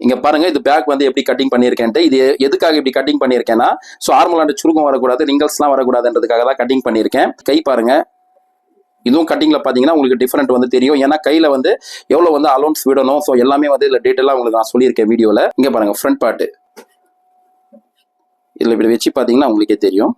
இங்க பாருங்க இது பேக் வந்து எப்படி கட்டிங் பண்ணியிருக்கேன்ட்டு இது எதுக்காக இப்படி கட்டிங் பண்ணியிருக்கேன்னா ஸோ ஆர்மலாண்டு சுருக்கம் வரக்கூடாது ரிங்கல்ஸ்லாம் வரக்கூடாதுன்றதுக்காக தான் கட்டிங் பண்ணியிருக்கேன் கை பாருங்க. இதுவும் கட்டிங்கில் பார்த்தீங்கன்னா உங்களுக்கு டிஃப்ரெண்ட் வந்து தெரியும். ஏன்னா கையில் வந்து எவ்வளோ வந்து அலௌன்ஸ் விடணும் ஸோ எல்லாமே வந்து இதில் டீட்டெயிலாக உங்களுக்கு நான் சொல்லியிருக்கேன் வீடியோவில் இங்கே பாருங்கள் ஃப்ரண்ட் பார்ட்டு இதில் இப்படி வச்சு பார்த்தீங்கன்னா உங்களுக்கே தெரியும்.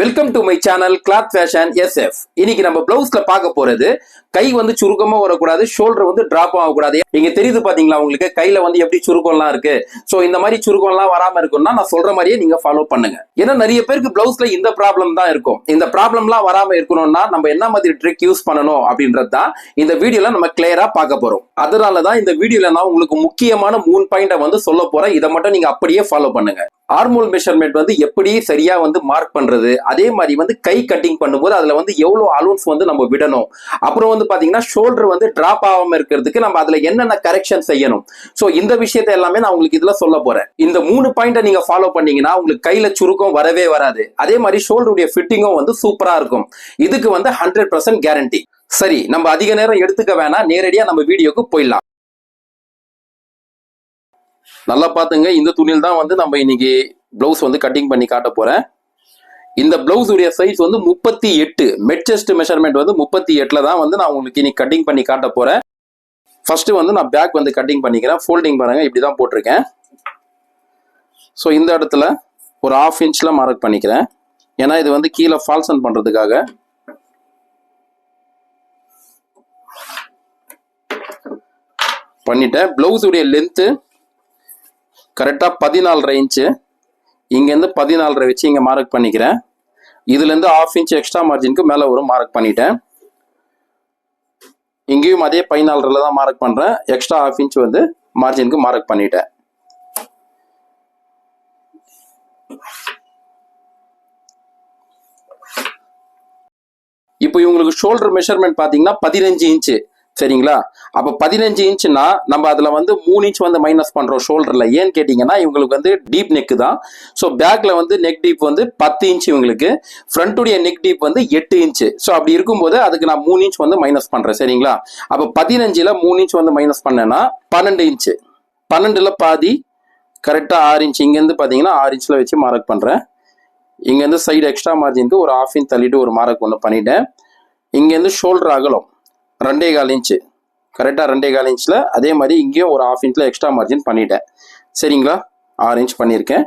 Welcome to my channel cloth fashion SF இன்னைக்கு நம்ம பிளவுஸ்ல பார்க்க போறது கை வந்து சுருக்கமா வரக்கூடாது ஷோல்டர் வந்து டிராப் ஆகக்கூடாது இங்க தெரியுது பாத்தீங்களா உங்களுக்கு? கையில வந்து எப்படி சுருக்கம்லாம் இருக்கு? ஸோ இந்த மாதிரி சுருக்கம்லாம் வராம இருக்கும்னா நான் சொல்ற மாதிரியே நீங்க ஃபாலோ பண்ணுங்க. ஏன்னா நிறைய பேருக்கு பிளவுஸ்ல இந்த ப்ராப்ளம் தான் இருக்கும். இந்த ப்ராப்ளம்லாம் வராம இருக்கணும்னா நம்ம என்ன மாதிரி ட்ரிக் யூஸ் பண்ணணும் அப்படின்றது தான் இந்த வீடியோல நம்ம கிளியரா பார்க்க போறோம். அதனால தான் இந்த வீடியோல நான் உங்களுக்கு முக்கியமான மூணு பாயிண்ட வந்து சொல்ல போறேன். இதை மட்டும் நீங்க அப்படியே ஃபாலோ பண்ணுங்க. ஆர்மோல் மெஷர்மெண்ட் வந்து எப்படி சரியா வந்து மார்க் பண்றது அதே மாதிரி வந்து கை கட்டிங் பண்ணும்போது அதில் வந்து எவ்வளோ அலோன்ஸ் வந்து நம்ம விடணும்? அப்புறம் வந்து பார்த்தீங்கன்னா ஷோல்டர் வந்து ட்ராப் ஆகாமல் இருக்கிறதுக்கு நம்ம அதில் என்னென்ன கரெக்ஷன் செய்யணும்? ஸோ இந்த விஷயத்தை எல்லாமே நான் உங்களுக்கு இதில் சொல்ல போகிறேன் இந்த மூணு பாயிண்ட்டை நீங்கள் ஃபாலோ பண்ணீங்கன்னா உங்களுக்கு கையில் சுருக்கம் வரவே வராது. அதே மாதிரி ஷோல்டருடைய ஃபிட்டிங்கும் வந்து சூப்பராக இருக்கும். இதுக்கு வந்து ஹண்ட்ரட் பர்சன்ட் கேரண்டி சரி நம்ம அதிக நேரம் எடுத்துக்க வேணாம். நேரடியாக நம்ம வீடியோக்கு போயிடலாம். நல்லா பார்த்துங்க இந்த துணியில் தான் வந்து நம்ம இன்னைக்கு ப்ளவுஸ் வந்து கட்டிங் பண்ணி காட்ட போகிறேன் இந்த பிளவுஸ் உடைய சைஸ் வந்து முப்பத்தி எட்டு மெட்செஸ்ட் மெஷர்மெண்ட் வந்து முப்பத்தி எட்டுல தான் வந்து நான் உங்களுக்கு இன்னைக்கு கட்டிங் பண்ணி காட்ட போறேன். ஃபர்ஸ்ட் வந்து நான் பேக் வந்து கட்டிங் பண்ணிக்கிறேன். ஃபோல்டிங் பாருங்க இப்படி தான் போட்டிருக்கேன். ஸோ இந்த இடத்துல ஒரு ஆஃப் இன்ச்ல மார்க் பண்ணிக்கிறேன். ஏன்னா இது வந்து கீழே ஃபால்சன் பண்றதுக்காக. பண்ணிட்டேன். பிளவுஸ் உடைய லென்த்து கரெக்டாக பதினாலரை இன்ச்சு இங்கேருந்து பதினாலரை வச்சு இங்கே மார்க் பண்ணிக்கிறேன். இதுலேருந்து ஆஃப் இன்ச் எக்ஸ்ட்ரா மார்ஜினுக்கு மேலே ஒரு மார்க் பண்ணிட்டேன். இங்கேயும் அதே பதினாலரில் தான் மார்க் பண்ணுறேன் எக்ஸ்ட்ரா ஆஃப் இன்ச் வந்து மார்ஜினுக்கு மார்க் பண்ணிட்டேன். இப்போ இவங்களுக்கு ஷோல்டர் மெஷர்மெண்ட் பார்த்தீங்கன்னா பதினஞ்சு இன்ச்சு சரிங்களா? அப்போ பதினஞ்சு இன்ச்சுனா நம்ம அதில் வந்து மூணு இன்ச் வந்து மைனஸ் பண்ணுறோம் ஷோல்டரில் ஏன்னு கேட்டிங்கன்னா இவங்களுக்கு வந்து டீப் நெக்கு தான். ஸோ பேக்கில் வந்து நெக் டீப் வந்து பத்து இன்ச் இவங்களுக்கு. ஃப்ரண்ட்டுடைய நெக் டீப் வந்து எட்டு இன்ச்சு. ஸோ அப்படி இருக்கும்போது அதுக்கு நான் மூணு இன்ச் வந்து மைனஸ் பண்ணுறேன் சரிங்களா? அப்போ பதினஞ்சில் மூணு இன்ச் வந்து மைனஸ் பண்ணேன்னா பன்னெண்டு இன்ச்சு. பன்னெண்டில் பாதி கரெக்டாக ஆறு இன்ச் இங்கேருந்து பார்த்தீங்கன்னா ஆறு இன்ச்சில் வச்சு மார்க் பண்ணுறேன் இங்கேருந்து சைடு எக்ஸ்ட்ரா மார்ஜினுக்கு ஒரு ஆஃப் இன்ச் தள்ளிட்டு ஒரு மார்க் ஒன்று பண்ணிட்டேன். இங்கேருந்து ஷோல்டர் அகலம். ரெண்டே கால் இன்ச்சு கரெக்டாக ரெண்டே கால் இன்ச்சில் அதே மாதிரி இங்கேயும் ஒரு ஆஃப் இன்ச்சில் எக்ஸ்ட்ரா மார்ஜின் பண்ணிட்டேன். சரிங்களா? ஆறு இன்ச் பண்ணியிருக்கேன்.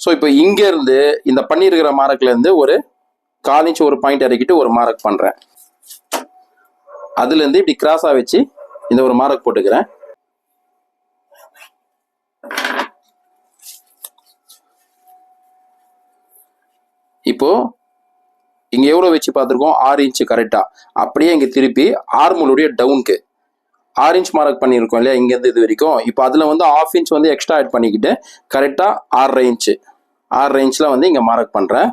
ஸோ இப்போ இங்கேருந்து இந்த பண்ணியிருக்கிற மார்க்லேருந்து ஒரு கால் இன்ச் ஒரு பாயிண்ட் இறக்கிட்டு ஒரு மார்க் பண்ணுறேன் அதுலேருந்து இப்படி கிராஸாக வச்சு இந்த ஒரு மார்க் போட்டுக்கிறேன். இப்போது இங்க எவ்வளவு வச்சு பார்த்துருக்கோம்? ஆறு இன்ச் கரெக்டா அப்படியே இங்க திருப்பி ஆர்மலுடைய டவுனுக்கு ஆறு இன்ச் மார்க் பண்ணியிருக்கோம் இல்லையா? இங்கேருந்து இது வரைக்கும். இப்போ அதில் வந்து ஆஃப் இன்ச் வந்து எக்ஸ்ட்ரா ஆட் பண்ணிக்கிட்டு கரெக்டாக ஆறரை இன்ச்சு ஆறரை இன்ச்சில் வந்து இங்கே மார்க் பண்ணுறேன்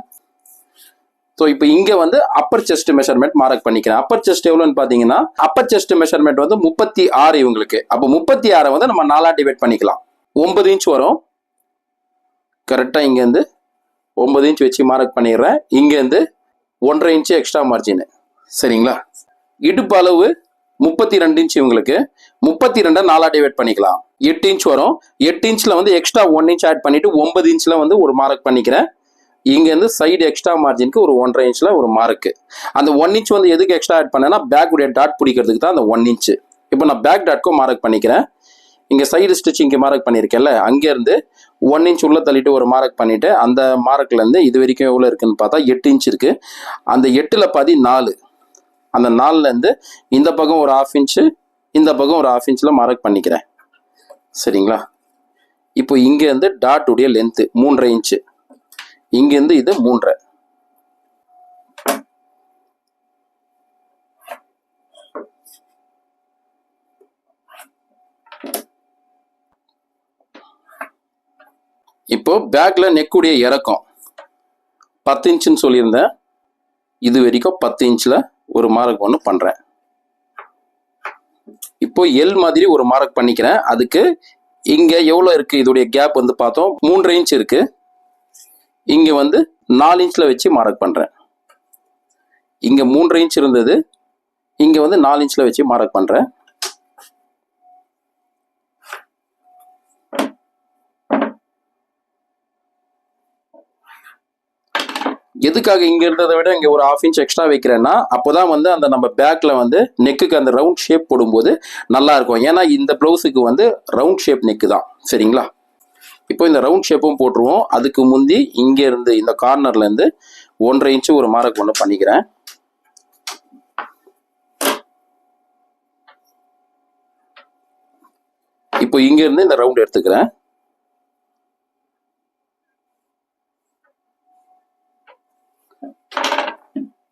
ஸோ இப்போ இங்கே வந்து அப்பர் செஸ்ட் மெஷர்மெண்ட் மார்க் பண்ணிக்கிறேன். அப்பர் செஸ்ட் எவ்வளோன்னு பார்த்தீங்கன்னா அப்பர் செஸ்ட் மெஷர்மெண்ட் வந்து முப்பத்தி ஆறு இவங்களுக்கு. அப்போ முப்பத்தி ஆறை வந்து நம்ம நாலாக டிவைட் பண்ணிக்கலாம். ஒன்பது இன்ச் வரும். கரெக்டாக இங்கேருந்து ஒன்பது இன்ச் வச்சு மார்க் பண்ணிடுறேன். இங்கேருந்து ஒன்றரை இன்ச்சு எக்ஸ்ட்ரா மார்ஜின் சரிங்களா? இடுப்பு அளவு முப்பத்தி ரெண்டு இன்ச் இவங்களுக்கு. முப்பத்தி ரெண்டை நாலா டிவைட் பண்ணிக்கலாம். எட்டு இன்ச் வரும். எட்டு இன்ச்சில் வந்து எக்ஸ்ட்ரா ஒன் இன்ச் ஆட் பண்ணிட்டு ஒன்பது இன்ச்சில் வந்து ஒரு மார்க் பண்ணிக்கிறேன். இங்கேருந்து சைடு எக்ஸ்ட்ரா மார்ஜினுக்கு ஒரு ஒன்றரை இன்ச்சில் ஒரு மார்க்கு அந்த ஒன் இன்ச் வந்து எதுக்கு எக்ஸ்ட்ரா ஆட் பண்ணேன்னா பேக்குடைய டாட் பிடிக்கிறதுக்கு தான் அந்த ஒன் இன்ச்சு இப்போ நான் பேக் டாட்க்கும் மார்க் பண்ணிக்கிறேன். இங்கே சைடு ஸ்டிச்சிங்க்கு மார்க் பண்ணியிருக்கேன்ல அங்கேருந்து ஒன் இன்ச் உள்ளே தள்ளிட்டு ஒரு மார்க் பண்ணிவிட்டு அந்த மார்க்லேருந்து இது வரைக்கும் எவ்வளோ இருக்குதுன்னு பார்த்தா எட்டு இன்ச் இருக்குது அந்த எட்டில் பாதி நாலு. அந்த நாலுலேருந்து இந்த பக்கம் ஒரு ஆஃப் இன்ச்சு இந்த பக்கம் ஒரு ஆஃப் இன்ச்சில் மார்க் பண்ணிக்கிறேன். சரிங்களா? இப்போ இங்கேருந்து டாட் லென்த்து மூன்றரை இன்ச்சு இங்கேருந்து இது மூன்றரை. இப்போ பேக்கில் நெக்குடைய இறக்கம். பத்து இன்ச்சுன்னு சொல்லியிருந்தேன். இது வரைக்கும் பத்து இன்ச்சில் ஒரு மார்க் ஒன்று பண்ணுறேன் இப்போ எல் மாதிரி ஒரு மார்க் பண்ணிக்கிறேன். அதுக்கு இங்கே எவ்வளோ இருக்குது இதோடைய கேப் வந்து பார்த்தோம். மூன்றரை இன்ச் இருக்குது இங்கே வந்து நாலு இன்ச்சில் வச்சு மார்க் பண்ணுறேன் இங்கே மூன்றரை இன்ச் இருந்தது. இங்கே வந்து நாலு இன்ச்சில் வச்சு மார்க் பண்ணுறேன் எதுக்காக இங்க இருந்ததை விட இங்க ஒரு ஹாஃப் இன்ச் எக்ஸ்ட்ரா வைக்கிறேன்னா அப்போதான் வந்து அந்த நம்ம பேக்ல வந்து நெக்குக்கு அந்த ரவுண்ட் ஷேப் போடும்போது நல்லா இருக்கும் ஏன்னா இந்த ப்ளவுஸுக்கு வந்து ரவுண்ட் ஷேப் நெக்கு தான். சரிங்களா? இப்போ இந்த ரவுண்ட் ஷேப்பும் போட்டுருவோம். அதுக்கு முந்தி இங்க இருந்து இந்த கார்னர்ல இருந்து ஒன்றரை இன்ச்சு ஒரு மார்க் ஒன்று பண்ணிக்கிறேன். இப்போ இங்கேருந்து இந்த ரவுண்ட் எடுத்துக்கிறேன்.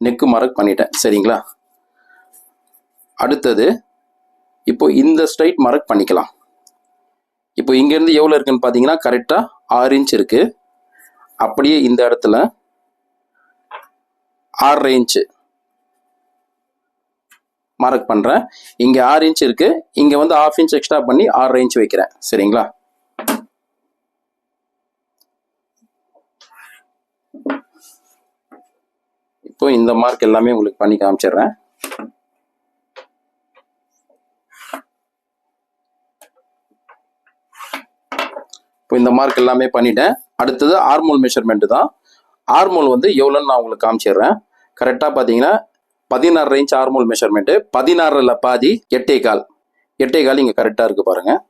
நெக்கு மார்க் பண்ணிட்டேன். சரிங்களா? அடுத்தது இப்போ இந்த ஸ்ட்ரைட் மார்க் பண்ணிக்கலாம். இப்போ இங்கேருந்து எவ்வளோ இருக்குன்னு பார்த்தீங்கன்னா கரெக்டாக ஆறு இன்ச் இருக்குது அப்படியே இந்த இடத்துல ஆறரை இன்ச்சு மார்க் பண்ணுறேன் இங்கே ஆறு இன்ச் இருக்குது இங்கே வந்து ஆஃப் இன்ச் எக்ஸ்ட்ரா பண்ணி ஆறரை இன்ச் வைக்கிறேன். சரிங்களா? இப்போ இந்த மார்க் எல்லாமே உங்களுக்கு பண்ணி காமிச்சிடுறேன். இப்போ இந்த மார்க் எல்லாமே பண்ணிட்டேன். அடுத்தது ஆர்மோல் மெஷர்மெண்ட் தான். ஆர்மோல் வந்து எவ்வளோன்னு நான் உங்களுக்கு காமிச்சிடுறேன். கரெக்டாக பார்த்தீங்கன்னா பதினாறு இன்ச் ஆர்மோல் மெஷர்மெண்ட்டு பதினாறில் பாதி எட்டே கால் எட்டே கால் இங்கே கரெக்டாக இருக்கு பாருங்கள்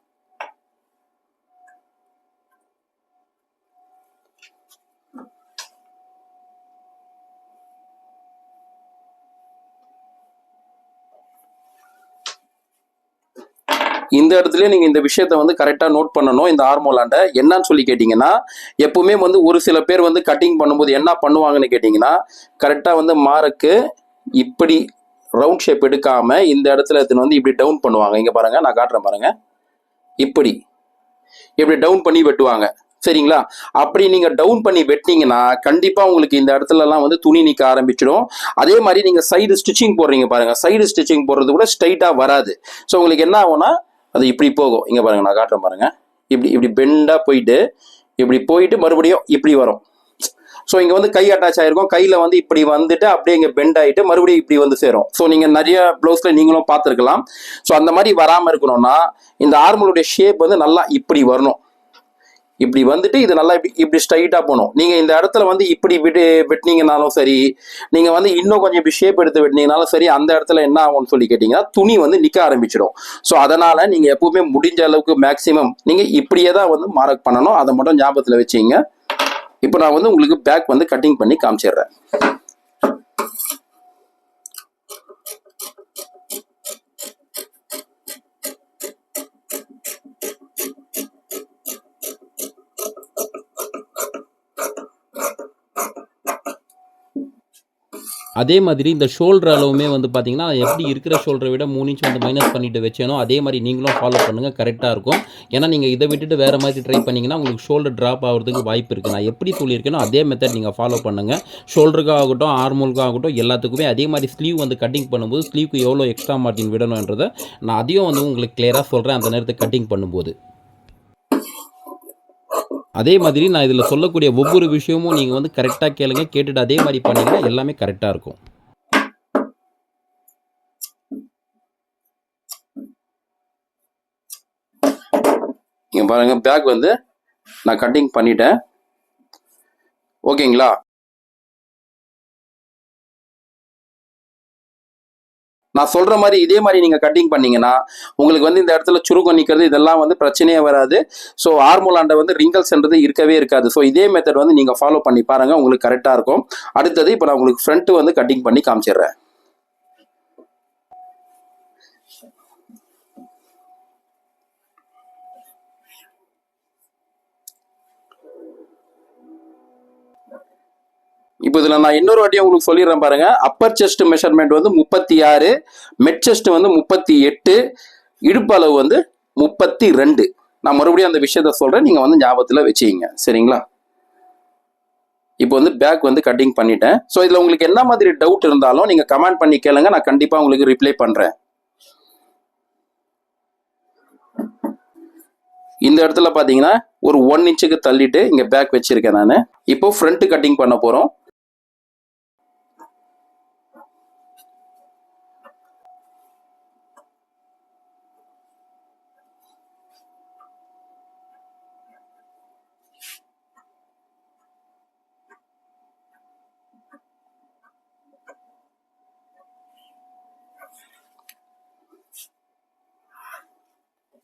இந்த இடத்துல நீங்க இந்த விஷயத்த வந்து கரெக்டா நோட் பண்ணணும். இந்த ஹார்மோலாண்ட என்னன்னு சொல்லி கேட்டீங்கன்னா எப்பவுமே வந்து ஒரு சில பேர் வந்து கட்டிங் பண்ணும்போது என்ன பண்ணுவாங்கன்னு கேட்டீங்கன்னா கரெக்டா வந்து மார்க்கு இப்படி ரவுண்ட் ஷேப் எடுக்காம இந்த இடத்துல எடுத்துன்னு வந்து இப்படி டவுன் பண்ணுவாங்க. இங்க பாருங்க நான் காட்டுறேன் பாருங்க. இப்படி. இப்படி டவுன் பண்ணி வெட்டுவாங்க. சரிங்களா? அப்படி நீங்க டவுன் பண்ணி வெட்டினீங்கன்னா கண்டிப்பா உங்களுக்கு இந்த இடத்துல எல்லாம் வந்து துணி நிக்க ஆரம்பிச்சிடும். அதே மாதிரி நீங்க சைடு ஸ்டிச்சிங் போடுறீங்க பாருங்க. சைடு ஸ்டிச்சிங் போடுறது கூட ஸ்ட்ரைட்டா வராது. ஸோ உங்களுக்கு என்ன ஆகும்னா அது இப்படி போகும். இங்கே பாருங்க நான் காட்டுறேன் பாருங்க. இப்படி இப்படி பெண்டாக போயிட்டு இப்படி போயிட்டு மறுபடியும் இப்படி வரும். ஸோ இங்கே வந்து கை அட்டாச் ஆகிருக்கும் கையில் வந்து இப்படி வந்துட்டு அப்படியே இங்கே பெண்ட் ஆகிட்டு மறுபடியும் இப்படி வந்து சேரும். ஸோ நீங்கள் நிறைய ப்ளவுஸில் நீங்களும் பார்த்துருக்கலாம். ஸோ அந்த மாதிரி வராமல் இருக்கணும்னா இந்த ஆர்மலுடைய ஷேப் வந்து நல்லா இப்படி வரணும். இப்படி வந்துட்டு இது நல்லா இப்படி இப்படி ஸ்ட்ரைட்டாக போகணும். நீங்கள் இந்த இடத்துல வந்து இப்படி விட்டு வெட்டினீங்கனாலும் சரி நீங்கள் வந்து இன்னும் கொஞ்சம் இப்படி ஷேப் எடுத்து வெட்டினீங்கனாலும் சரி அந்த இடத்துல என்ன ஆகும்னு சொல்லி கேட்டிங்கன்னா துணி வந்து நிற்க ஆரம்பிச்சிடும். ஸோ அதனால் நீங்கள் எப்பவுமே முடிஞ்ச அளவுக்கு மேக்ஸிமம் நீங்கள் இப்படியே தான் வந்து மார்க் பண்ணணும். அதை மட்டும் ஞாபகத்தில் வச்சுங்க. இப்போ நான் வந்து உங்களுக்கு பேக் வந்து கட்டிங் பண்ணி காமிச்சிடுறேன். அதே மாதிரி இந்த ஷோல்டர் அளவுமே வந்து பார்த்தீங்கன்னா எப்படி இருக்கிற ஷோல்டரை விட மூணு இன்ச் வந்து மைனஸ் பண்ணிட்டு வச்சேனோ அதே மாதிரி நீங்களும் ஃபாலோ பண்ணுங்கள் கரெக்டாக இருக்கும். ஏன்னா நீங்கள் இதை விட்டுட்டு வேறு மாதிரி ட்ரை பண்ணிங்கன்னா உங்களுக்கு ஷோல்டர் ட்ராப் ஆகிறதுக்கு வாய்ப்பு இருக்குது நான் எப்படி சொல்லியிருக்கேனோ அதே மெத்தட் நீங்கள் ஃபாலோ பண்ணுங்கள் ஷோல்டருக்காக ஆகட்டும் ஆர்மோலுக்காக ஆகட்டும் எல்லாத்துக்குமே அதே மாதிரி ஸ்லீவ் வந்து கட்டிங் பண்ணும்போது ஸ்லீவ்க்கு எவ்வளோ எக்ஸ்ட்ரா மார்ஜின் விடணுன்றதை நான் அதையும் வந்து உங்களுக்கு கிளியராக சொல்கிறேன் அந்த நேரத்தை கட்டிங் பண்ணும்போது. அதே மாதிரி நான் இதில் சொல்லக்கூடிய ஒவ்வொரு விஷயமும் நீங்கள் வந்து கரெக்டாக கேளுங்க கேட்டுட்டு அதே மாதிரி பண்ணீங்கன்னா எல்லாமே கரெக்டாக இருக்கும். இங்க பாருங்க பேக் வந்து நான் கட்டிங் பண்ணிட்டேன். ஓகேங்களா நான் சொல்ற மாதிரி இதே மாதிரி நீங்க கட்டிங் பண்ணீங்கன்னா உங்களுக்கு வந்து இந்த இடத்துல சுருக்கம் நிற்கிறது இதெல்லாம் வந்து பிரச்சனையே வராது. ஸோ ஆர்மோலாண்ட வந்து ரிங்கல்ஸ்ன்றது இருக்கவே இருக்காது. ஸோ இதே மெத்தட் வந்து நீங்க ஃபாலோ பண்ணி பாருங்க உங்களுக்கு கரெக்டாக இருக்கும். அடுத்தது இப்போ நான் உங்களுக்கு ஃப்ரண்ட் வந்து கட்டிங் பண்ணி காமிச்சிடுறேன். இப்போ இதில் நான் இன்னொரு வாட்டி உங்களுக்கு சொல்லிடுறேன் பாருங்க. அப்பர் செஸ்ட் மெஷர்மெண்ட் வந்து முப்பத்தி ஆறு மெட் செஸ்ட் வந்து முப்பத்தி எட்டு இடுப்பு அளவு வந்து முப்பத்தி ரெண்டு நான் மறுபடியும் அந்த விஷயத்த சொல்கிறேன் நீங்கள் வந்து ஞாபகத்தில் வச்சுக்கிங்க. சரிங்களா? இப்போ வந்து பேக் வந்து கட்டிங் பண்ணிட்டேன். ஸோ இதில் உங்களுக்கு என்ன மாதிரி டவுட் இருந்தாலும் நீங்கள் கமெண்ட் பண்ணி கேளுங்க. நான் கண்டிப்பாக உங்களுக்கு ரிப்ளை பண்ணுறேன் இந்த இடத்துல பார்த்தீங்கன்னா ஒரு ஒன் இன்ச்சுக்கு தள்ளிட்டு இங்கே பேக் வச்சுருக்கேன் நான். இப்போ ஃப்ரண்ட் கட்டிங் பண்ண போகிறோம்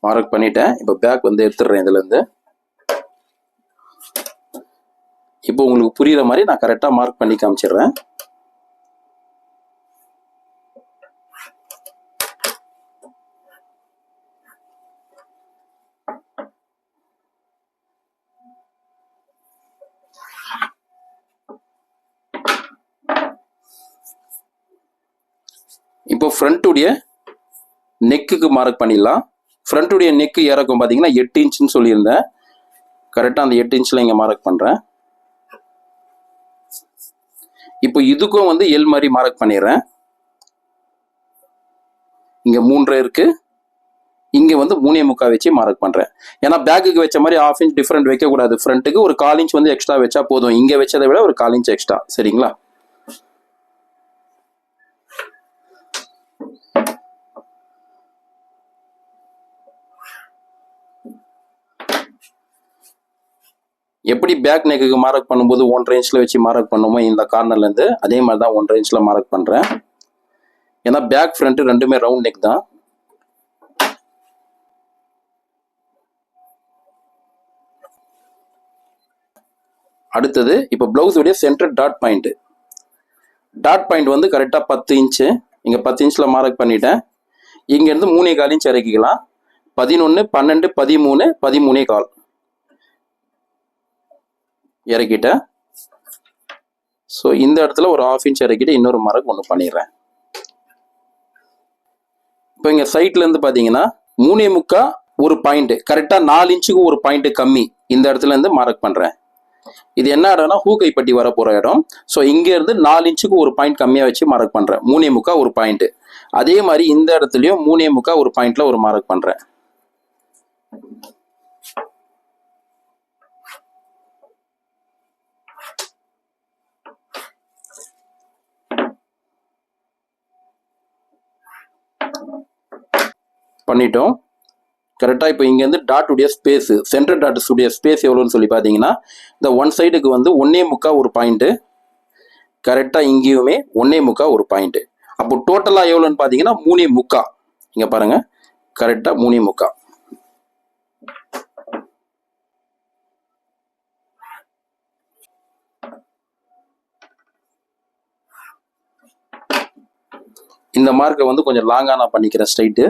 மார்க் பண்ணிட்டேன். இப்போ பேக் வந்து எடுத்துடுறேன் இதுலேருந்து. இப்போ உங்களுக்கு புரியுற மாதிரி நான் கரெக்டாக மார்க் பண்ணி காமிச்சிடுறேன். இப்போ ஃப்ரண்ட்டுடைய நெக்குக்கு மார்க் பண்ணிடலாம். ஃப்ரண்ட்டுடைய நெக்கு இறக்கும் பார்த்தீங்கன்னா எட்டு இன்ச்சுன்னு சொல்லியிருந்தேன். கரெக்டாக அந்த எட்டு இன்ச்சில் இங்கே மார்க் பண்ணுறேன் இப்போ இதுக்கும் வந்து எல் மாதிரி மார்க் பண்ணிடுறேன். இங்கே மூன்றரை இருக்குது இங்கே வந்து மூணே முக்கால் வச்சு மார்க் பண்ணுறேன் ஏன்னா பேக்குக்கு வச்ச மாதிரி ஆஃப் இன்ச் டிஃப்ரெண்ட் வைக்கக்கூடாது. ஃப்ரண்ட்டுக்கு ஒரு கால் இன்ச் வந்து எக்ஸ்ட்ரா வச்சா போதும். இங்கே வச்சதை விட ஒரு கால் இன்ச் எக்ஸ்ட்ரா சரிங்களா? எப்படி பேக் நெக்குக்கு மார்க் பண்ணும்போது ஒன்றரை இன்ச்சில் வச்சு மார்க் பண்ணுமோ இந்த கார்னர்லேருந்து அதே மாதிரி தான் ஒன்றரை இன்ச்சில் மார்க் பண்ணுறேன் ஏன்னா பேக் ஃப்ரண்ட்டு ரெண்டுமே ரவுண்ட் நெக் தான். அடுத்தது இப்போ பிளவுஸுடைய centre dot point dot point வந்து கரெக்டாக பத்து இன்ச்சு இங்கே பத்து இன்ச்சில் மார்க் பண்ணிட்டேன். இங்கேருந்து மூணே கால் இன்ச் இறக்கிக்கலாம் பதினொன்று பன்னெண்டு பதிமூணு பதிமூணே கால். இறக்கிட்டேன். ஸோ இந்த இடத்துல ஒரு ஆஃப் இன்ச் இறக்கிட்டு இன்னொரு மரக்கு ஒன்று பண்ணிடுறேன். இப்போ இங்கே சைட்லேருந்து பார்த்தீங்கன்னா மூணே முக்கா ஒரு பாயிண்ட் கரெக்டாக நாலு இன்ச்சுக்கு ஒரு பாயிண்ட் கம்மி இந்த இடத்துல இருந்து மார்க் பண்ணுறேன் இது என்ன இடம்னா ஹூகைப்பட்டி வர போகிற இடம் ஸோ இங்கேருந்து நாலு இன்ச்சுக்கு ஒரு பாயிண்ட் கம்மியாக வச்சு மார்க் பண்ணுறேன் மூணே முக்கா ஒரு பாயிண்ட் அதே மாதிரி இந்த இடத்துலையும் மூணே முக்கா ஒரு பாயிண்டில் ஒரு மார்க் பண்ணுறேன் பண்ணிட்டோம். கரெக்டாக இப்போ இங்கேருந்து டாட் உடைய ஸ்பேஸ் சென்டர் டாட் உடைய ஸ்பேஸ் எவ்வளோன்னு சொல்லி பார்த்தீங்கன்னா இந்த ஒன் சைடுக்கு வந்து ஒன்னே முக்கா ஒரு பாயிண்ட்டு கரெக்டாக இங்கேயுமே ஒன்னே முக்கா ஒரு பாயிண்ட்டு அப்போ டோட்டலாக எவ்வளோன்னு பார்த்தீங்கன்னா மூணே முக்கா. இங்கே பாருங்கள் கரெக்டாக மூணே முக்கா. இந்த மார்க்கை வந்து கொஞ்சம் லாங்காக நான் பண்ணிக்கிறேன் ஸ்ட்ரைட்டு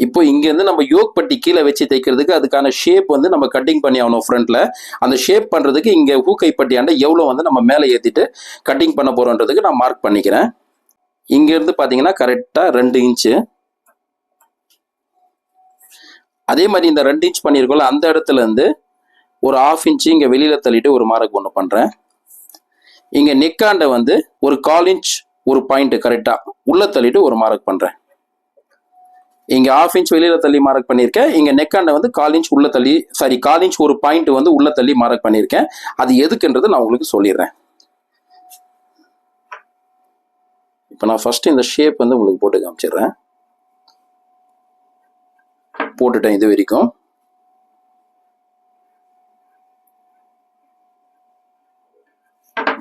இப்போ இங்கேருந்து நம்ம யோக் பட்டி கீழே வச்சு தைக்கிறதுக்கு அதுக்கான ஷேப் வந்து நம்ம கட்டிங் பண்ணி ஆகணும் ஃப்ரண்டில் அந்த ஷேப் பண்ணுறதுக்கு இங்கே ஹூக்கை பட்டியாண்ட எவ்வளோ வந்து நம்ம மேலே ஏற்றிட்டு கட்டிங் பண்ண போகிறோன்றதுக்கு நான் மார்க் பண்ணிக்கிறேன். இங்கேருந்து பார்த்தீங்கன்னா கரெக்டாக ரெண்டு இன்ச்சு அதே மாதிரி இந்த ரெண்டு இன்ச் பண்ணியிருக்கோம்ல அந்த இடத்துலேருந்து ஒரு ஆஃப் இன்ச்சு இங்கே வெளியில் தள்ளிட்டு ஒரு மார்க் ஒன்று பண்ணுறேன் இங்கே நெக்காண்டை வந்து ஒரு கால் இன்ச் ஒரு பாயிண்ட் கரெக்டாக உள்ளே தள்ளிட்டு ஒரு மார்க் பண்ணுறேன் இங்க ஆஃப் இன்ச் வெளியில தள்ளி மார்க் பண்ணியிருக்கேன். இங்க நெக்காண்ட வந்து கால் இன்ச் உள்ள தள்ளி சாரி கால் இன்ச் ஒரு பாயிண்ட் வந்து உள்ள தள்ளி மார்க் பண்ணியிருக்கேன். அது எதுக்குன்றது நான் உங்களுக்கு சொல்லிடுறேன். இப்போ நான் ஃபர்ஸ்ட் இந்த ஷேப் வந்து உங்களுக்கு போட்டு காமிச்சிடுறேன். போட்டுட்டேன் இது வரைக்கும்.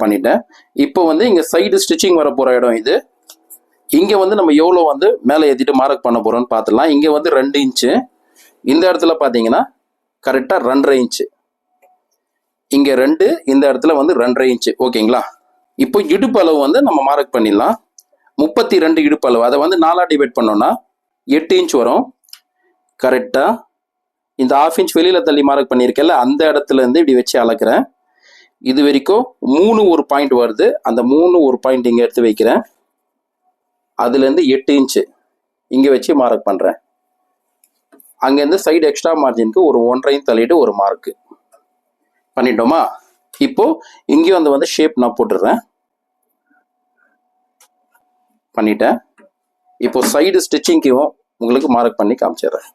பண்ணிட்டேன். இப்போ வந்து இங்க சைடு ஸ்டிச்சிங் வர போற இடம் இது. இங்க வந்து நம்ம எவ்வளோ வந்து மேலே ஏற்றிட்டு மார்க் பண்ண போறோம்னு பார்த்துடலாம். இங்க வந்து ரெண்டு இன்ச்சு இந்த இடத்துல பார்த்தீங்கன்னா கரெக்டாக ரெண்டரை இன்ச்சு இங்க ரெண்டு இந்த இடத்துல வந்து ரெண்டரை இன்ச்சு ஓகேங்களா? இப்போ இடுப்பு அளவு வந்து நம்ம மார்க் பண்ணிடலாம். முப்பத்தி ரெண்டு இடுப்பு அளவு. அதை வந்து நாலா டிவைட் பண்ணோம்னா எட்டு இன்ச் வரும். கரெக்டாக இந்த ஆஃப் இன்ச் வெளியில தள்ளி மார்க் பண்ணியிருக்கேன்ல அந்த இடத்துல இருந்து இப்படி வச்சு அளக்குறேன். இது வரைக்கும் மூணு ஒரு பாயிண்ட் வருது. அந்த மூணு ஒரு பாயிண்ட் இங்கே எடுத்து வைக்கிறேன். அதுலேருந்து எட்டு இன்ச்சு இங்கே வச்சு மார்க் பண்ணுறேன் அங்கேருந்து சைடு எக்ஸ்ட்ரா மார்ஜினுக்கு ஒரு ஒன்றையும் தள்ளிட்டு ஒரு மார்க்கு பண்ணிட்டோமா? இப்போது இங்கேயும் வந்து வந்து ஷேப் நான் போட்டுடுறேன். பண்ணிட்டேன். இப்போ சைடு ஸ்டிச்சிங்க்கும் உங்களுக்கு மார்க் பண்ணி காமிச்சிடுறேன்.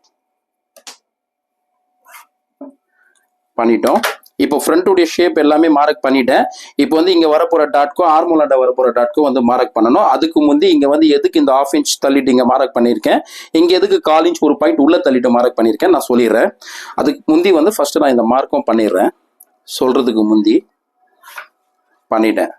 பண்ணிட்டோம். இப்போ ஃப்ரண்ட்டுடைய ஷேப் எல்லாமே மார்க் பண்ணிட்டேன். இப்போ வந்து இங்கே வரப்போகிற டாட்க்கும் ஆர்மோலாண்டா வரப்போகிற டாட்க்கும் வந்து மார்க் பண்ணணும். அதுக்கு முந்தி இங்கே வந்து எதுக்கு இந்த ஆஃப் இன்ச் தள்ளிட்டு இங்கே மார்க் பண்ணியிருக்கேன்? இங்கே எதுக்கு கால் இன்ச் ஒரு பாயிண்ட் உள்ளே தள்ளிட்டு மார்க் பண்ணியிருக்கேன்? நான் சொல்லிடுறேன். அதுக்கு முந்தி வந்து ஃபஸ்ட்டு நான் இந்த மார்க்கும் பண்ணிடுறேன். சொல்கிறதுக்கு முந்தி பண்ணிட்டேன்.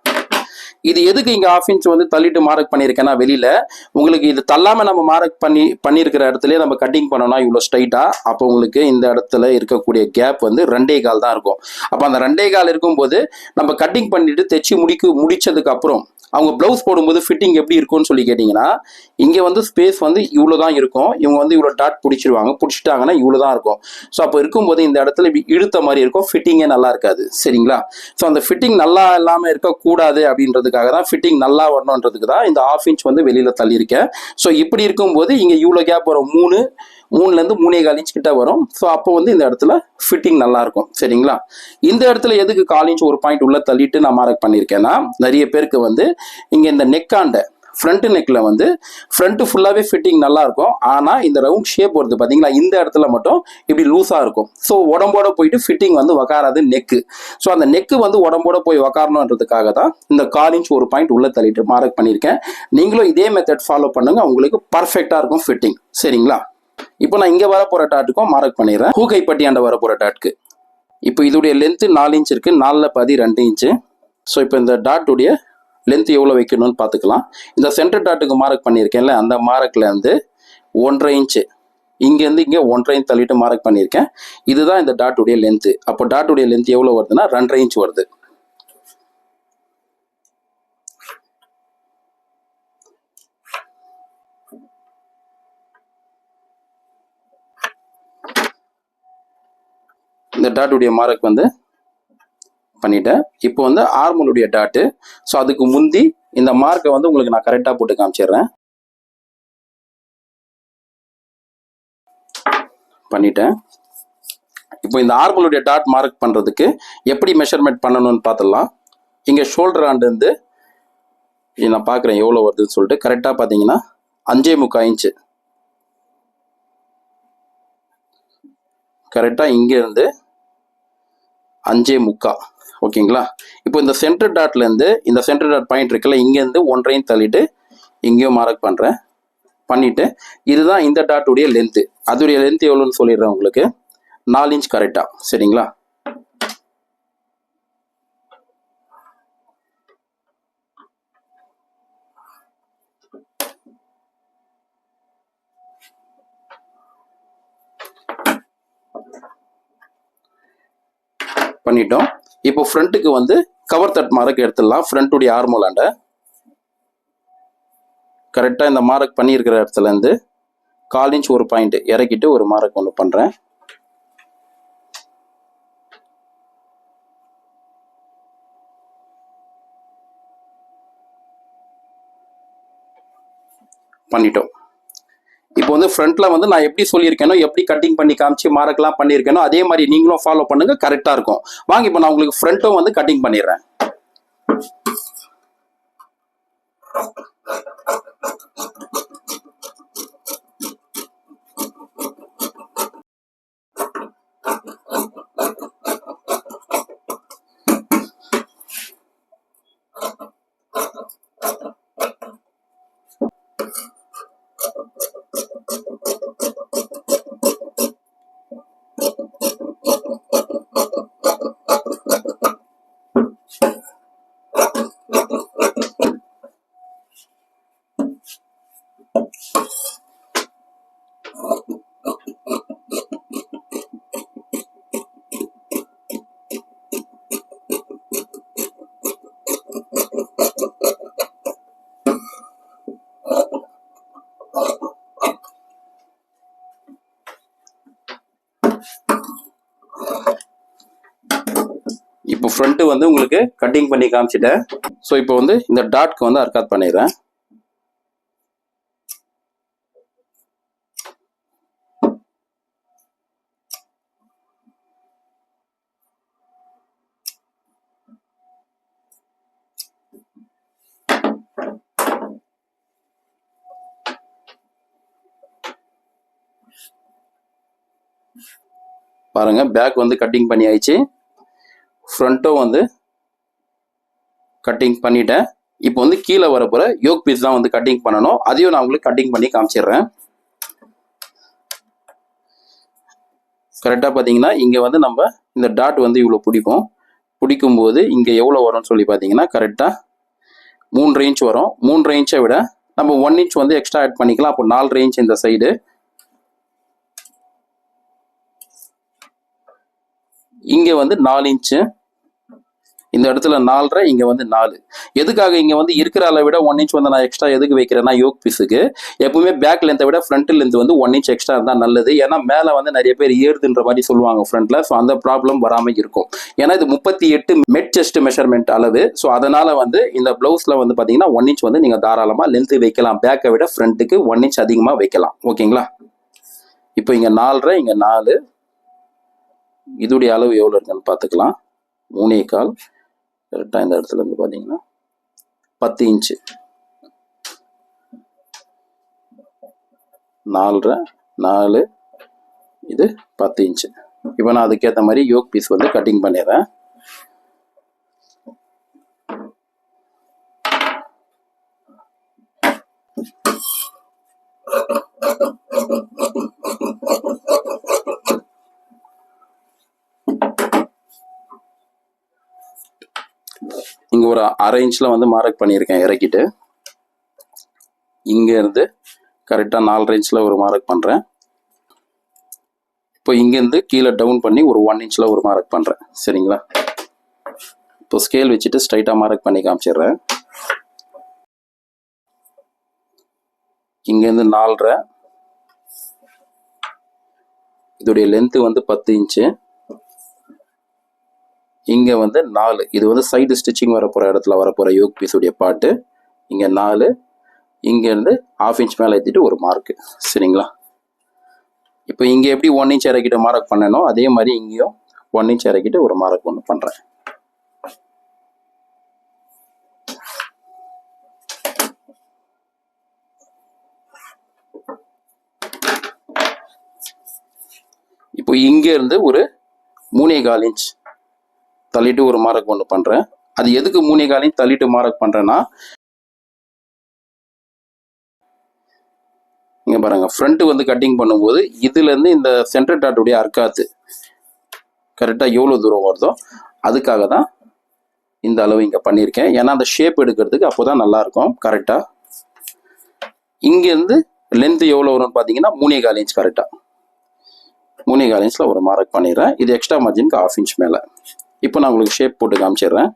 இது எதுக்கு இங்க ஆஃப் இன்ச் வந்து தள்ளிட்டு மார்க் பண்ணியிருக்கேன்னா வெளியில உங்களுக்கு இது தள்ளாம நம்ம மார்க் பண்ணி பண்ணியிருக்கிற இடத்துல நம்ம கட்டிங் பண்ணோம்னா இவ்வளோ ஸ்ட்ரைட்டா அப்போ உங்களுக்கு இந்த இடத்துல இருக்கக்கூடிய கேப் வந்து ரெண்டே கால் தான் இருக்கும். அப்போ அந்த ரெண்டே கால் இருக்கும்போது நம்ம கட்டிங் பண்ணிட்டு தைச்சு முடிக்கு முடிச்சதுக்கு அப்புறம் அவங்க ப்ளவுஸ் போடும்போது ஃபிட்டிங் எப்படி இருக்கும்னு சொல்லி கேட்டிங்கன்னா இங்கே வந்து ஸ்பேஸ் வந்து இவ்வளோ தான் இருக்கும். இவங்க வந்து இவ்வளோ டாட் பிடிச்சிருவாங்க. பிடிச்சிட்டாங்கன்னா இவ்வளோ தான் இருக்கும். ஸோ அப்போ இருக்கும்போது இந்த இடத்துல இப்படி இழுத்த மாதிரி இருக்கும். ஃபிட்டிங்கே நல்லா இருக்காது. சரிங்களா? ஸோ அந்த ஃபிட்டிங் நல்லா இல்லாமல் இருக்கக்கூடாது அப்படின்றதுக்காக தான் ஃபிட்டிங் நல்லா வரணுன்றதுக்கு தான் இந்த ஆஃப் இன்ச் வந்து வெளியில் தள்ளியிருக்கேன். ஸோ இப்படி இருக்கும்போது இங்கே இவ்வளோ கேப் வரும். மூணு மூணுலேருந்து மூணே கால் இன்ச் கிட்ட வரும். ஸோ அப்போ வந்து இந்த இடத்துல ஃபிட்டிங் நல்லா இருக்கும். சரிங்களா? இந்த இடத்துல எதுக்கு கால் இன்ச் ஒரு பாயிண்ட் உள்ள தள்ளிட்டு நான் மார்க் பண்ணியிருக்கேன்னா நிறைய பேருக்கு வந்து இங்கே இந்த நெக்காண்ட ஃப்ரண்ட் நெக்கில் வந்து ஃப்ரண்ட்டு ஃபுல்லாகவே ஃபிட்டிங் நல்லாயிருக்கும் ஆனால் இந்த ரவுண்ட் ஷேப் வருது. பார்த்தீங்களா இந்த இடத்துல மட்டும் இப்படி லூஸாக இருக்கும். ஸோ உடம்போட போயிட்டு ஃபிட்டிங் வந்து உக்காராது நெக்கு ஸோ அந்த நெக்கு வந்து உடம்போட போய் உக்காரணுன்றதுக்காக தான் இந்த கால் இன்ச் ஒரு பாயிண்ட் உள்ளே தள்ளிட்டு மார்க் பண்ணியிருக்கேன். நீங்களும் இதே மெத்தட் ஃபாலோ பண்ணுங்கள் உங்களுக்கு பர்ஃபெக்டாக இருக்கும் ஃபிட்டிங் சரிங்களா? இப்போ நான் இங்கே வர போகிற டாட்டுக்கும் மார்க் பண்ணிடுறேன். ஹூகைப்பட்டியாண்ட வர போகிற டாட்டுக்கு இப்போ இதோடைய லென்த்து நாலு இன்ச் இருக்குது நாலில் பாதி ரெண்டு இன்ச்சு ஸோ இப்போ இந்த டாட்டுடைய லென்த் எவ்வளோ வைக்கணும்னு பார்த்துக்கலாம். இந்த சென்டர் டாட்டுக்கு மார்க் பண்ணியிருக்கேன்ல அந்த மார்க்கில் இருந்து ஒன்றரை இன்ச்சு இங்கேருந்து இங்கே ஒன்றரை இன்ச் தள்ளிட்டு மார்க் பண்ணியிருக்கேன். இதுதான் இந்த டாட்டுடைய லென்த்து அப்போ டாட்டுடைய லென்த் எவ்வளோ வருதுன்னா ரெண்டரை இன்ச் வருது. இந்த டாட்டுடைய மார்க் வந்து பண்ணிட்டேன். இப்போ வந்து ஆர்மலுடைய டாட்டு ஸோ அதுக்கு முந்தி இந்த மார்க்கை வந்து உங்களுக்கு நான் கரெக்டாக போட்டு காமிச்சிடுறேன். பண்ணிட்டேன். இப்போ இந்த ஆர்மலுடைய டாட் மார்க் பண்ணுறதுக்கு எப்படி மெஷர்மெண்ட் பண்ணணும்னு பார்த்துடலாம். இங்கே ஷோல்டர் ஆண்டு வந்து நான் பார்க்குறேன் எவ்வளோ வருதுன்னு சொல்லிட்டு கரெக்டாக பார்த்தீங்கன்னா அஞ்சே முக்கால் இன்ச்சு கரெக்டாக இங்கேருந்து அஞ்சே முக்கா. ஓகேங்களா? இப்போ இந்த சென்டர் டாட்லேருந்து இந்த சென்டர் டாட் பாயிண்ட் இருக்குல்ல இங்கேருந்து ஒன்றையும் தள்ளிட்டு இங்கேயும் மார்க் பண்ணுறேன் பண்ணிவிட்டு இதுதான் இந்த டாட்டுடைய லென்த்து அதோடைய லென்த் எவ்வளோன்னு சொல்லிடுறேன் உங்களுக்கு. நாலு இன்ச் கரெக்டாக சரிங்களா? பண்ணிட்டோம். இப்போ ஃப்ரண்ட்டுக்கு வந்து கவர் தட் மார்க் எடுத்துடலாம். ஃப்ரண்ட்டுடைய ஆர்மோலாண்டை கரெக்டாக இந்த மார்க் பண்ணியிருக்கிற இடத்துலேருந்து கால் இன்ச் ஒரு பாயிண்ட் இறக்கிட்டு ஒரு மார்க் ஒன்று பண்ணுறேன் பண்ணிட்டோம். இப்போ வந்து ஃப்ரண்ட்ல வந்து நான் எப்படி சொல்லியிருக்கேனோ எப்படி கட்டிங் பண்ணி காமிச்சு மார்க்லாம் பண்ணியிருக்கேனோ அதே மாதிரி நீங்களும் ஃபாலோ பண்ணுங்க கரெக்டாக இருக்கும். வாங்க இப்போ நான் உங்களுக்கு ஃப்ரண்ட்டும் வந்து கட்டிங் பண்ணிடுறேன். ஃப்ரண்ட்டு வந்து உங்களுக்கு கட்டிங் பண்ணி காமிச்சிட்டேன். ஸோ இப்போ வந்து இந்த டாட்க்கு வந்து அர்க்காத் பண்ணிடுறேன். பாருங்கள் பேக் வந்து கட்டிங் பண்ணி ஆயிடுச்சு ஃப்ரண்ட்டும் வந்து கட்டிங் பண்ணிட்டேன். இப்போ வந்து கீழே வரப்போகிற யோக் பீஸ் தான் வந்து கட்டிங் பண்ணணும். அதையும் நான் உங்களுக்கு கட்டிங் பண்ணி காமிச்சிடுறேன். கரெக்டாக பார்த்தீங்கன்னா இங்கே வந்து நம்ம இந்த டாட் வந்து இவ்வளோ பிடிக்கும். பிடிக்கும்போது இங்கே எவ்வளோ வரும்னு சொல்லி பார்த்தீங்கன்னா கரெக்டாக மூன்று இன்ச் வரும். மூன்று இன்ச்சை விட நம்ம ஒன் இன்ச் வந்து எக்ஸ்ட்ரா ஆட் பண்ணிக்கலாம். அப்போ நாலு இன்ச் இந்த சைடு இங்கே வந்து நாலு இன்ச்சு இந்த இடத்துல நாலரை இங்க வந்து நாலு. எதுக்காக இங்க வந்து இருக்கிற அளவை விட ஒன் இன்ச் வந்து நான் எக்ஸ்ட்ரா எதுக்கு வைக்கிறேன்னா யோக் பீஸுக்கு. எப்பவுமே பேக் லென்த்தை விட ஃப்ரண்ட் லென்த் வந்து ஒன் இன்ச் எக்ஸ்ட்ரா இருந்தால் நல்லது. ஏன்னா மேலே வந்து நிறைய பேர் ஏறுதுன்ற மாதிரி சொல்லுவாங்க ஃப்ரண்ட்ல ஸோ அந்த ப்ராப்ளம் வராமல் இருக்கும். ஏன்னா இது முப்பத்தி எட்டு மெட் செஸ்ட் மெஷர்மெண்ட் அளவு. ஸோ அதனால வந்து இந்த பிளவுஸ்ல வந்து பார்த்தீங்கன்னா ஒன் இன்ச் வந்து நீங்கள் தாராளமாக லென்த் வைக்கலாம். பேக்கை விட ஃப்ரண்ட்டுக்கு ஒன் இன்ச் அதிகமாக வைக்கலாம். ஓகேங்களா? இப்போ இங்கே நாலரை இங்கே நாலு. இதோடைய அளவு எவ்வளோ இருக்குன்னு பார்த்துக்கலாம் மூணே கால். கரெக்டாக இந்த இடத்துல வந்து பார்த்தீங்கன்னா பத்து இன்ச்சு நாலரை நாலு இது பத்து இன்ச்சு இப்போ நான் அதுக்கேற்ற மாதிரி யோக் பீஸ் வந்து கட்டிங் பண்ணிடுறேன் இங்கே ஒரு அரை இன்ச்சில் வந்து மார்க் பண்ணியிருக்கேன் இறக்கிட்டு. இங்கேருந்து கரெக்டாக நாலரை இன்ச்சில் ஒரு மார்க் பண்ணுறேன் இப்போ இங்கேருந்து கீழே டவுன் பண்ணி ஒரு ஒன் இன்ச்சில் ஒரு மார்க் பண்ணுறேன் சரிங்களா? இப்போ ஸ்கேல் வச்சுட்டு ஸ்ட்ரைட்டாக மார்க் பண்ணி காமிச்சிடுறேன். இங்கேருந்து நாலரை. இதோடைய லென்த்து வந்து பத்து இன்ச்சு. இங்கே வந்து நாலு. இது வந்து சைடு ஸ்டிச்சிங் வரப்போகிற இடத்துல வரப்போகிற யோக் பீஸுடைய பாட்டு. இங்கே நாலு. இங்கேருந்து ஆஃப் இன்ச் மேலே ஏற்றிட்டு ஒரு மார்க்கு சரிங்களா? இப்போ இங்கே எப்படி ஒன் இன்ச் இறக்கிட்டு மார்க் பண்ணனோ அதே மாதிரி இங்கேயும் ஒன் இன்ச் இறக்கிட்டு ஒரு மார்க் ஒன்று பண்ணுறேன் இப்போ இங்கேருந்து ஒரு மூணே கால் இன்ச் தள்ளிட்டு ஒரு மார்க் ஒன்று பண்ணுறேன் அது எதுக்கு மூணே காலையும் தள்ளிட்டு மார்க் பண்ணுறேன்னா இங்கே பாருங்கள் ஃப்ரண்ட்டு வந்து கட்டிங் பண்ணும்போது இதுலேருந்து இந்த சென்டர் டாட்டுடைய அர்க்காத்து கரெக்டாக எவ்வளோ தூரம் வருதோ அதுக்காக தான் இந்த அளவு இங்கே பண்ணியிருக்கேன் ஏன்னா அந்த ஷேப் எடுக்கிறதுக்கு அப்போ தான் நல்லாயிருக்கும் கரெக்டாக இங்கேருந்து லென்த் எவ்வளோ வரும்னு பார்த்தீங்கன்னா மூணே கால் இன்ச் கரெக்டாக மூணே கால் இன்ச்சில் ஒரு மார்க் பண்ணிடுறேன். இது எக்ஸ்ட்ரா மார்ஜினுக்கு ஆஃப் இன்ச் மேலே. இப்போ நான் உங்களுக்கு ஷேப் போட்டு காமிச்சிடுறேன்.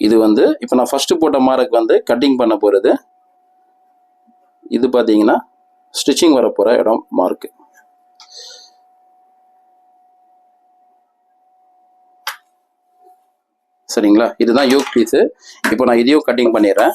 இது வந்து இப்போ நான் ஃபஸ்ட்டு போட்ட மார்க் வந்து கட்டிங் பண்ண போகிறது இது பார்த்தீங்கன்னா ஸ்டிச்சிங் வர இடம் மார்க்கு சரிங்களா? இதுதான் யோக் பீஸு இப்போ நான் இதையும் கட்டிங் பண்ணிடுறேன்.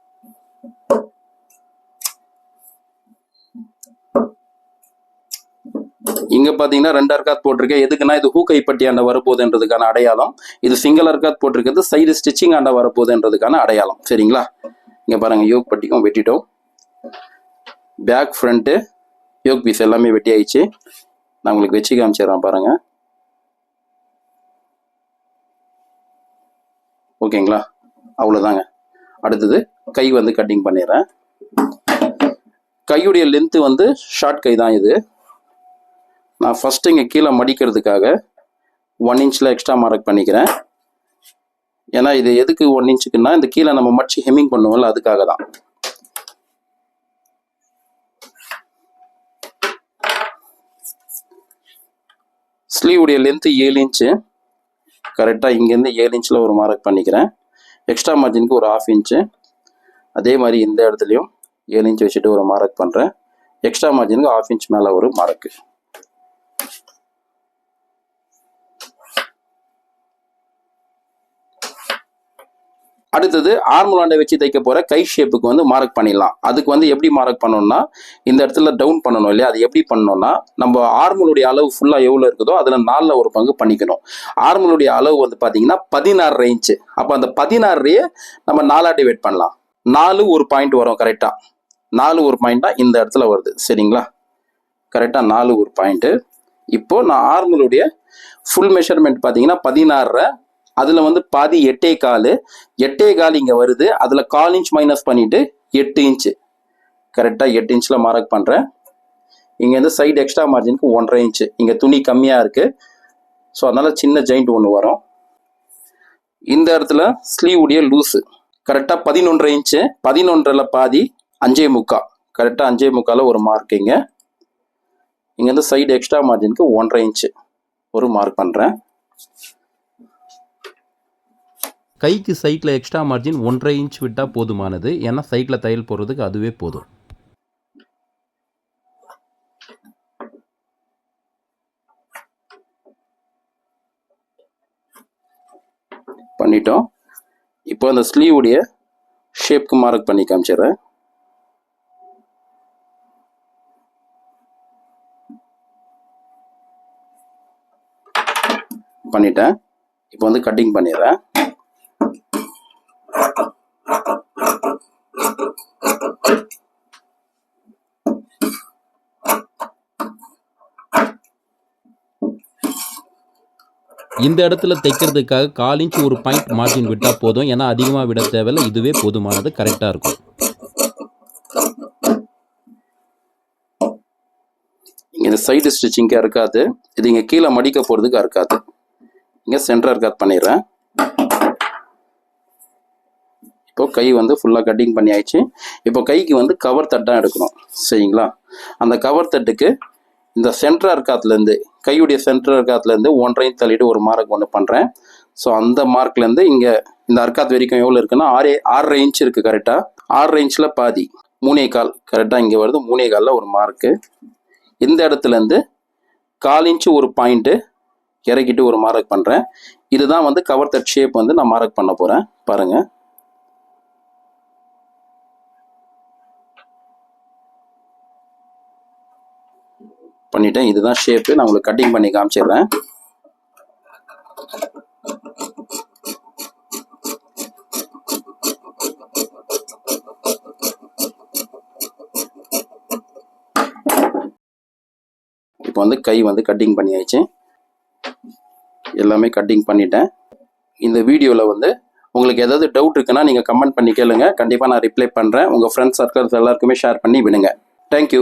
இங்க பாத்தீங்கன்னா ரெண்டு அர்க்காத் போட்டிருக்கேன் எதுக்குன்னா இது ஹூ கைப்பட்டி ஆண்ட வரப்போகுதுன்றதுக்கான அடையாளம். இது சிங்கிள் அர்க்காத் போட்டிருக்கிறது சைடு ஸ்டிச்சிங் ஆண்ட வரப்போகுதுன்றதுக்கான அடையாளம். சரிங்களா? இங்க பாருங்க யோக் பட்டிக்கும் வெட்டிட்டோம். பேக் ஃப்ரண்ட்டு யோக் பீஸ் எல்லாமே வெட்டி ஆயிடுச்சு நான் உங்களுக்கு வச்சு காமிச்சிடுறேன் பாருங்க. ஓகேங்களா? அவ்வளோதாங்க அடுத்தது கை வந்து கட்டிங் பண்ணிடுறேன். கையுடைய லென்த்து வந்து ஷார்ட் கை தான் இது. நான் ஃபஸ்ட்டு இங்கே கீழே மடிக்கிறதுக்காக ஒன் இன்ச்சில் எக்ஸ்ட்ரா மார்க் பண்ணிக்கிறேன். ஏன்னா இது எதுக்கு ஒன் இன்ச்சுக்குன்னா இந்த கீழே நம்ம மடிச்சு ஹெம்மிங் பண்ணுவோம்ல அதுக்காக தான் ஸ்லீவுடைய லென்த்து ஏழு இன்ச்சு கரெக்டாக இங்கேருந்து ஏழு இன்ச்சில் ஒரு மார்க் பண்ணிக்கிறேன். எக்ஸ்ட்ரா மார்ஜினுக்கு ஒரு ஆஃப் இன்ச்சு அதே மாதிரி இந்த இடத்துலையும் ஏழு இன்ச் வச்சுட்டு ஒரு மார்க் பண்ணுறேன் எக்ஸ்ட்ரா மார்ஜினுக்கு ஆஃப் இன்ச் மேலே ஒரு மார்க்கு அடுத்தது ஆர்முலாண்டை வச்சு தைக்க போகிற கை ஷேப்புக்கு வந்து மார்க் பண்ணிடலாம். அதுக்கு வந்து எப்படி மார்க் பண்ணணும்னா இந்த இடத்துல டவுன் பண்ணணும் இல்லையா? அது எப்படி பண்ணணும்னா நம்ம ஆர்மலுடைய அளவு ஃபுல்லாக எவ்வளோ இருக்குதோ அதில் நாலில் ஒரு பங்கு பண்ணிக்கணும். ஆர்மலுடைய அளவு வந்து பார்த்தீங்கன்னா பதினாறு ரேஞ்சு அப்போ அந்த பதினாறுலேயே நம்ம நாலாக டிவைட் பண்ணலாம். நாலு ஒரு பாயிண்ட் வரும் கரெக்டாக நாலு ஒரு பாயிண்ட்டாக இந்த இடத்துல வருது. சரிங்களா? கரெக்டாக நாலு ஒரு பாயிண்ட்டு இப்போது நான் ஆர்மலுடைய ஃபுல் மெஷர்மெண்ட் பார்த்தீங்கன்னா பதினாறரை அதில் வந்து பாதி எட்டே கால். எட்டே கால் இங்கே வருது. அதில் கால் இன்ச் மைனஸ் பண்ணிட்டு எட்டு இன்ச்சு கரெக்டாக எட்டு இன்ச்சில் மார்க் பண்ணுறேன் இங்கேருந்து சைடு எக்ஸ்ட்ரா மார்ஜினுக்கு ஒன்றரை இன்ச்சு இங்கே துணி கம்மியாக இருக்குது ஸோ அதனால் சின்ன ஜாயிண்ட் ஒன்று வரும். இந்த இடத்துல ஸ்லீவ் உடைய லூஸு கரெக்டாக பதினொன்றரை இன்ச்சு பதினொன்றில் பாதி அஞ்சே முக்கா. கரெக்டாக அஞ்சே முக்கால் ஒரு மார்க்கிங்க இங்கேருந்து சைடு எக்ஸ்ட்ரா மார்ஜினுக்கு ஒன்றரை இன்ச்சு ஒரு மார்க் பண்ணுறேன் கைக்கு சைட்டில் எக்ஸ்ட்ரா மார்ஜின் ஒன்றரை இன்ச் விட்டால் போதுமானது. ஏன்னா சைட்டில் தையல் போடுறதுக்கு அதுவே போதும். பண்ணிட்டோம். இப்போ அந்த ஸ்லீவுடைய ஷேப்க்கு மார்க் பண்ணி காமிச்சிடுறேன். பண்ணிட்டேன். இப்போ வந்து கட்டிங் பண்ணிடுறேன். இந்த இடத்துல தைக்கிறதுக்காக கால் இன்ச்சு ஒரு பாயிண்ட் மார்ஜின் விட்டால் போதும். ஏன்னா அதிகமாக விட தேவையில்லை. இதுவே போதுமானது கரெக்டாக இருக்கும். இங்கே இந்த சைடு ஸ்டிச்சிங்காக இருக்காது இது இங்கே கீழே மடிக்க போகிறதுக்காக இருக்காது இங்கே சென்டர் இருக்காது பண்ணிடுறேன். இப்போ கை வந்து ஃபுல்லாக கட்டிங் பண்ணி ஆயிடுச்சு. இப்போ கைக்கு வந்து கவர் தட்டாக எடுக்கணும். சரிங்களா? அந்த கவர் தட்டுக்கு இந்த சென்டர் இருக்காத்துலேருந்து கையுடைய சென்டர் இருக்காத்துலேருந்து ஒன்றையும் தள்ளிட்டு ஒரு மார்க் ஒன்று பண்ணுறேன் ஸோ அந்த மார்க்லேருந்து இங்கே இந்த அர்க்காத் வரைக்கும் எவ்வளோ இருக்குன்னா ஆறே ஆறரை இன்ச் இருக்குது கரெக்டாக ஆறரை இன்ச்சில் பாதி. மூணே கால் கரெக்டாக இங்கே வருது மூணே காலில் ஒரு மார்க்கு இந்த இடத்துலேருந்து கால் இன்ச்சு ஒரு பாயிண்ட்டு இறக்கிட்டு ஒரு மார்க் பண்ணுறேன் இதுதான் வந்து கவர் தட் ஷேப் வந்து நான் மார்க் பண்ண போகிறேன் பாருங்கள் பண்ணிட்டேன். இதுதான் ஷேப்பு நான் உங்களுக்கு கட்டிங் பண்ணி காமிச்சிடுறேன். இப்போ வந்து கை வந்து கட்டிங் பண்ணியாச்சு. எல்லாமே கட்டிங் பண்ணிட்டேன். இந்த வீடியோவில் வந்து உங்களுக்கு ஏதாவது டவுட் இருக்குன்னா நீங்கள் கமெண்ட் பண்ணி கேளுங்க. கண்டிப்பாக நான் ரிப்ளை பண்ணுறேன் உங்கள் ஃப்ரெண்ட்ஸ் சர்க்கிள்ஸ் எல்லாருக்குமே ஷேர் பண்ணி விடுங்க. தேங்க்யூ